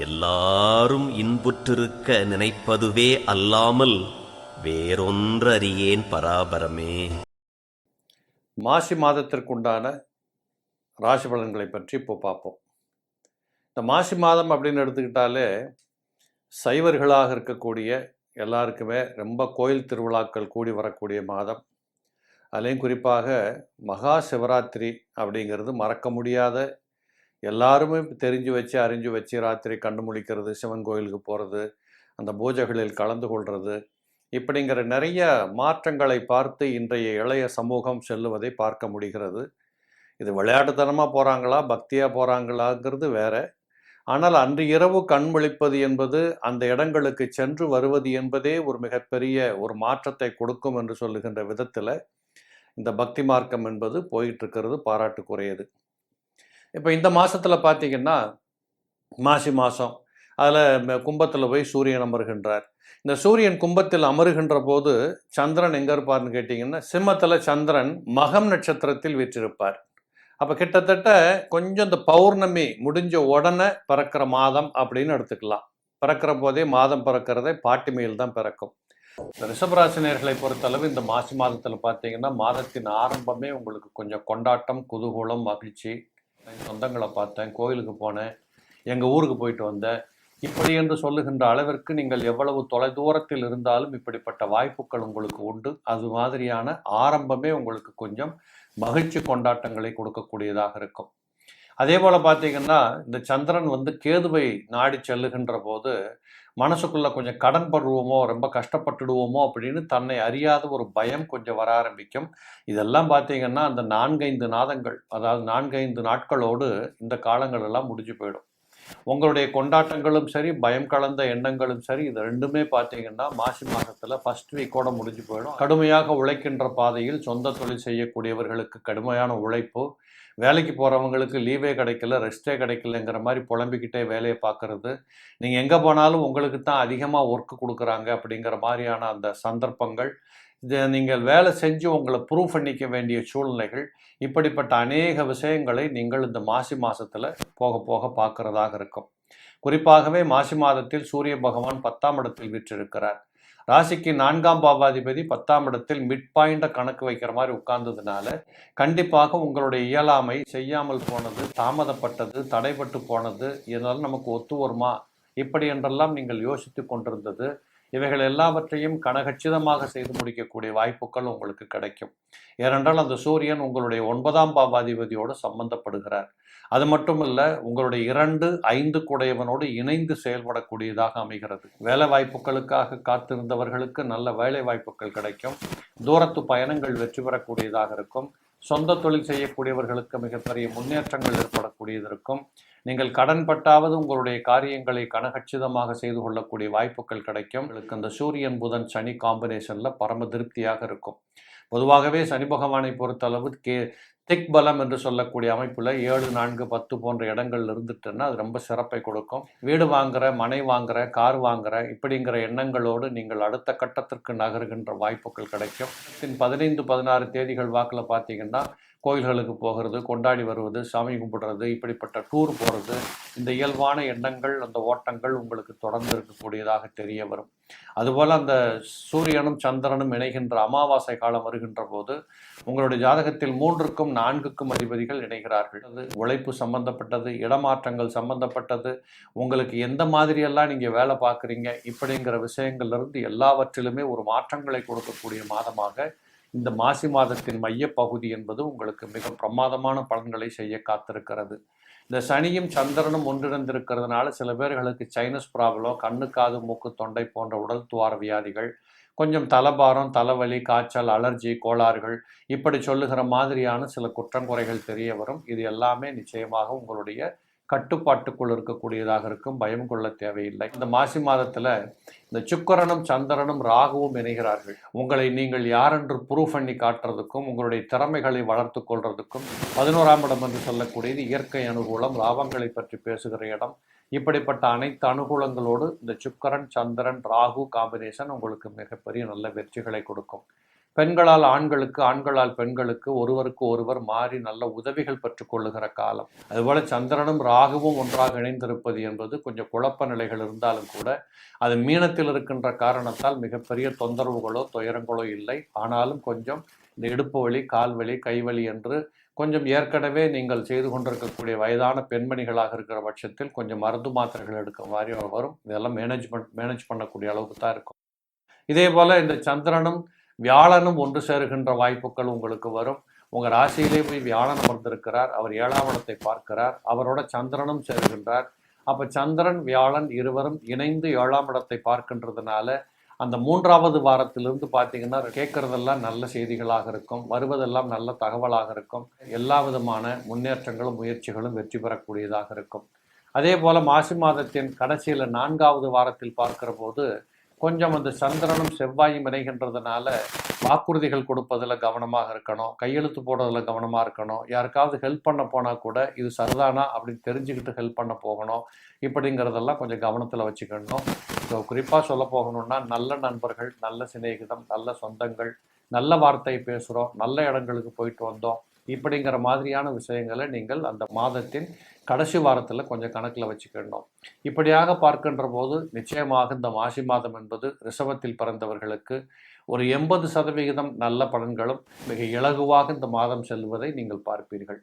எல்லாரும் இன்புற்றிருக்க நினைப்பதுவே அல்லாமல் வேறொன்றறியேன் பராபரமே. மாசி மாதத்திற்குண்டான ராசி பலன்களை பற்றி இப்போ பார்ப்போம். இந்த மாசி மாதம் அப்படின்னு எடுத்துக்கிட்டாலே சைவர்களாக இருக்கக்கூடிய எல்லாருக்குமே ரொம்ப கோயில் திருவிழாக்கள் கூடி வரக்கூடிய மாதம். அதுலேயும் குறிப்பாக மகா சிவராத்திரி அப்படிங்கிறது மறக்க முடியாத எல்லாருமே தெரிஞ்சு வச்சு அறிஞ்சு வச்சு ராத்திரி கண்டு முழிக்கிறது சிவன் கோயிலுக்கு போகிறது அந்த பூஜைகளில் கலந்து கொள்வது இப்படிங்கிற நிறைய மாற்றங்களை பார்த்து இன்றைய இளைய சமூகம் செல்லுவதை பார்க்க முடிகிறது. இது விளையாட்டுத்தனமாக போகிறாங்களா பக்தியாக போகிறாங்களாங்கிறது வேற. ஆனால் அன்று இரவு கண் விழிப்பது என்பது அந்த இடங்களுக்கு சென்று வருவது என்பதே ஒரு மிகப்பெரிய ஒரு மாற்றத்தை கொடுக்கும் என்று சொல்லுகின்ற விதத்தில் இந்த பக்தி மார்க்கம் என்பது போயிட்டு இருக்கிறது பாராட்டுக்குரியது. இப்போ இந்த மாதத்தில் பார்த்தீங்கன்னா மாசி மாதம் அதில் கும்பத்தில் போய் சூரியன் அமர்கின்றார். இந்த சூரியன் கும்பத்தில் அமருகின்ற போது சந்திரன் எங்கே இருப்பார்னு கேட்டிங்கன்னா சிம்மத்தில் சந்திரன் மகம் நட்சத்திரத்தில் வீற்றிருப்பார். அப்போ கிட்டத்தட்ட கொஞ்சம் இந்த பௌர்ணமி முடிஞ்ச உடனே பிறக்கிற மாதம் அப்படின்னு எடுத்துக்கலாம். பிறக்கிற போதே மாதம் பிறக்கிறதே பாட்டிமையில் தான் பிறக்கும். இந்த ரிஷபராசினியர்களை பொறுத்தளவு இந்த மாசி மாதத்தில் பார்த்தீங்கன்னா மாதத்தின் ஆரம்பமே உங்களுக்கு கொஞ்சம் கொண்டாட்டம் குதூகூலம் மகிழ்ச்சி என் சொந்தங்களை பார்த்தேன் கோயிலுக்கு போனேன் எங்கள் ஊருக்கு போயிட்டு வந்தேன். இப்படி என்று சொல்லுகின்ற அளவிற்கு நீங்கள் எவ்வளவு தொலைதூரத்தில் இருந்தாலும் இப்படிப்பட்ட வாய்ப்புகள் உங்களுக்கு உண்டு. அது மாதிரியான ஆரம்பமே உங்களுக்கு கொஞ்சம் மகிழ்ச்சி கொண்டாட்டங்களை கொடுக்கக்கூடியதாக இருக்கும். அதே போல் பார்த்தீங்கன்னா இந்த சந்திரன் வந்து கேதுவை நாடி செல்லுகின்ற போது மனசுக்குள்ளே கொஞ்சம் கடன் படுவோமோ ரொம்ப கஷ்டப்பட்டுடுவோமோ அப்படின்னு தன்னை அறியாத ஒரு பயம் கொஞ்சம் வர ஆரம்பிக்கும். இதெல்லாம் பார்த்தீங்கன்னா அந்த நான்கைந்து நாதங்கள் அதாவது நான்கைந்து நாட்களோடு இந்த காலங்கள் எல்லாம் முடிஞ்சு போயிடும். உங்களுடைய கொண்டாட்டங்களும் சரி பயம் கலந்த எண்ணங்களும் சரி இது ரெண்டுமே பார்த்தீங்கன்னா மாசி மாதத்தில் ஃபர்ஸ்ட் வீக்கோட முடிஞ்சு போயிடும். கடுமையாக உழைக்கின்ற பாதையில் சொந்த தொழில் செய்யக்கூடியவர்களுக்கு கடுமையான உழைப்பு வேலைக்கு போகிறவங்களுக்கு லீவே கிடைக்கல ரெஸ்ட்டே கிடைக்கலங்கிற மாதிரி புலம்பிக்கிட்டே வேலையை பார்க்குறது. நீங்கள் எங்கே போனாலும் உங்களுக்கு தான் அதிகமாக ஒர்க்கு கொடுக்குறாங்க அப்படிங்கிற மாதிரியான அந்த சந்தர்ப்பங்கள். இதை நீங்கள் வேலை செஞ்சு உங்களை ப்ரூவ் பண்ணிக்க வேண்டிய சூழ்நிலைகள். இப்படிப்பட்ட அநேக விஷயங்களை நீங்கள் இந்த மாசி மாதத்தில் போக போக பார்க்குறதாக இருக்கும். குறிப்பாகவே மாசி மாதத்தில் சூரிய பகவான் பத்தாம் இடத்தில் விற்றிருக்கிறார். ராசிக்கு நான்காம் பாவாதிபதி பத்தாம் இடத்தில் மிட் பாயிண்ட கணக்கு வைக்கிற மாதிரி உட்கார்ந்ததுனால கண்டிப்பாக உங்களுடைய இயலாமை செய்யாமல் போனது தாமதப்பட்டது தடைபட்டு போனது இதனால் நமக்கு ஒத்து வருமா? இப்படி என்றெல்லாம் நீங்கள் யோசித்து கொண்டிருந்தது. இவைகள் எல்லாவற்றையும் கனகச்சிதமாக செய்து முடிக்கக்கூடிய வாய்ப்புகள் உங்களுக்கு கிடைக்கும். ஏனென்றால் அந்த சூரியன் உங்களுடைய ஒன்பதாம் பாவாதிபதியோடு சம்பந்தப்படுகிறார். அது மட்டும் இல்லை உங்களுடைய இரண்டு ஐந்து குடையவனோடு இணைந்து செயல்படக்கூடியதாக அமைகிறது. வேலை வாய்ப்புகளுக்காக காத்திருந்தவர்களுக்கு நல்ல வேலை வாய்ப்புகள் கிடைக்கும். தூரத்து பயணங்கள் வெற்றி பெறக்கூடியதாக இருக்கும். சொந்த தொழில் செய்யக்கூடியவர்களுக்கு மிகப்பெரிய முன்னேற்றங்கள் ஏற்படக்கூடியது இருக்கும். நீங்கள் கடன்பட்டாவது உங்களுடைய காரியங்களை கனகச்சிதமாக செய்து கொள்ளக்கூடிய வாய்ப்புகள் கிடைக்கும். உங்களுக்கு அந்த சூரியன் புதன் சனி காம்பினேஷனில் பரம திருப்தியாக இருக்கும். பொதுவாகவே சனி பகவானை பொறுத்தளவு கே திக் பலம் என்று சொல்லக்கூடிய அமைப்பில் ஏழு நான்கு பத்து போன்ற இடங்கள் இருந்துட்டுன்னா அது ரொம்ப சிறப்பை கொடுக்கும். வீடு வாங்குற மனை வாங்குற கார் வாங்குற இப்படிங்கிற எண்ணங்களோடு நீங்கள் அடுத்த கட்டத்திற்கு நகருகின்ற வாய்ப்புகள் கிடைக்கும். பின் பதினைந்து பதினாறு தேதிகள் வாக்கில் பார்த்தீங்கன்னா கோயில்களுக்கு போகிறது கொண்டாடி வருவது சாமி கும்பிடுறது இப்படிப்பட்ட டூர் போகிறது இந்த இயல்பான எண்ணங்கள் அந்த ஓட்டங்கள் உங்களுக்கு தொடர்ந்து இருக்கக்கூடியதாக தெரிய வரும். அதுபோல் அந்த சூரியனும் சந்திரனும் இணைகின்ற அமாவாசை காலம் வருகின்ற போது உங்களுடைய ஜாதகத்தில் மூன்றுக்கும் நான்குக்கும் அதிபதிகள் இணைகிறார்கள். அது உழைப்பு சம்பந்தப்பட்டது இடமாற்றங்கள் சம்பந்தப்பட்டது உங்களுக்கு எந்த மாதிரியெல்லாம் நீங்கள் வேலை பார்க்குறீங்க இப்படிங்கிற விஷயங்கள்லேருந்து எல்லாவற்றிலுமே ஒரு மாற்றங்களை கொடுக்கக்கூடிய மாதமாக இந்த மாசி மாதத்தின் மையப்பகுதி என்பது உங்களுக்கு மிக பிரமாதமான பலன்களை செய்ய காத்திருக்கிறது. இந்த சனியும் சந்திரனும் ஒன்றிணைந்திருக்கிறதுனால சில பேர்களுக்கு சைனஸ் ப்ராப்ளம் கண்ணு காது மூக்கு தொண்டை போன்ற உடல் துவார வியாதிகள் கொஞ்சம் தலபாரம் தலைவலி காய்ச்சல் அலர்ஜி கோளாறுகள் இப்படி சொல்லுகிற மாதிரியான சில குற்றங்குறைகள் தெரிய வரும். இது எல்லாமே நிச்சயமாக உங்களுடைய கட்டுப்பாட்டுக்குள் இருக்கக்கூடியதாக இருக்கும். பயம் கொள்ள தேவையில்லை. இந்த மாசி மாதத்தில் இந்த சுக்கரனும் சந்திரனும் ராகுவும் இணைகிறார்கள். உங்களை நீங்கள் யாரென்று ப்ரூவ் பண்ணி காட்டுறதுக்கும் உங்களுடைய திறமைகளை வளர்த்து கொள்றதுக்கும் பதினோராம் இடம் என்று சொல்லக்கூடியது இயற்கை அனுகூலம் லாபங்களை பற்றி பேசுகிற இடம். இப்படிப்பட்ட அனைத்து அனுகூலங்களோடு இந்த சுக்கரன் சந்திரன் ராகு காம்பினேஷன் உங்களுக்கு மிகப்பெரிய நல்ல வெற்றிகளை கொடுக்கும். பெண்களால் ஆண்களுக்கு ஆண்களால் பெண்களுக்கு ஒருவருக்கு ஒருவர் மாறி நல்ல உதவிகள் பெற்றுக்கொள்ளுகிற காலம். அதுபோல சந்திரனும் ராகுவும் ஒன்றாக இணைந்திருப்பது என்பது கொஞ்சம் குழப்ப நிலைகள் இருந்தாலும் கூட அது மீனத்தில் இருக்கின்ற காரணத்தால் மிகப்பெரிய தொந்தரவுகளோ துயரங்களோ இல்லை. ஆனாலும் கொஞ்சம் இந்த இடுப்பு வலி கால் வலி கைவலி என்று கொஞ்சம் ஏற்கனவே நீங்கள் செய்து கொண்டிருக்கக்கூடிய வயதான பெண்மணிகளாக இருக்கிற பட்சத்தில் கொஞ்சம் மருந்து மாத்திரைகள் எடுக்க மாதிரி வரும். இதெல்லாம் மேனேஜ்மெண்ட் மேனேஜ் பண்ணக்கூடிய அளவுக்கு தான் இருக்கும். இதே போல் இந்த சந்திரனும் வியாழனும் ஒன்று சேருகின்ற வாய்ப்புகள் உங்களுக்கு வரும். உங்கள் ராசியிலே போய் வியாழன் அமர்ந்திருக்கிறார். அவர் ஏழாம் இடத்தை பார்க்கிறார். அவரோட சந்திரனும் சேருகின்றார். அப்போ சந்திரன் வியாழன் இருவரும் இணைந்து ஏழாம் இடத்தை பார்க்கின்றதுனால அந்த மூன்றாவது வாரத்திலிருந்து பார்த்தீங்கன்னா கேட்குறதெல்லாம் நல்ல செய்திகளாக இருக்கும். வருவதெல்லாம் நல்ல தகவலாக இருக்கும். எல்லா விதமான முன்னேற்றங்களும் முயற்சிகளும் வெற்றி பெறக்கூடியதாக இருக்கும். அதே போல் மாசி மாதத்தின் கடைசியில் நான்காவது வாரத்தில் பார்க்கிற போது கொஞ்சம் அந்த சந்திரனும் செவ்வாயும் இணைகின்றதுனால வாக்குறுதிகள் கொடுப்பதில் கவனமாக இருக்கணும். கையெழுத்து போடுறதுல கவனமாக இருக்கணும். யாருக்காவது ஹெல்ப் பண்ண போனால் கூட இது சரிதானா அப்படின்னு தெரிஞ்சுக்கிட்டு ஹெல்ப் பண்ண போகணும். இப்படிங்கிறதெல்லாம் கொஞ்சம் கவனத்தில் வச்சுக்கணும். ஸோ குறிப்பாக சொல்ல போகணும்னா நல்ல நண்பர்கள் நல்ல சிநேகிதம் நல்ல சொந்தங்கள் நல்ல வார்த்தை பேசுகிறோம் நல்ல இடங்களுக்கு போயிட்டு வந்தோம். இப்படிங்கிற மாதிரியான விஷயங்களை நீங்கள் அந்த மாதத்தின் கடைசி வாரத்தில் கொஞ்சம் கணக்கில் வச்சுக்கணும் இப்படியாக பார்க்கின்ற போது நிச்சயமாக இந்த மாசி மாதம் என்பது ரிஷபத்தில் பிறந்தவர்களுக்கு ஒரு எண்பது சதவிகிதம் நல்ல பலன்களும் மிக இலகுவாக இந்த மாதம் செல்வதை நீங்கள் பார்ப்பீர்கள்.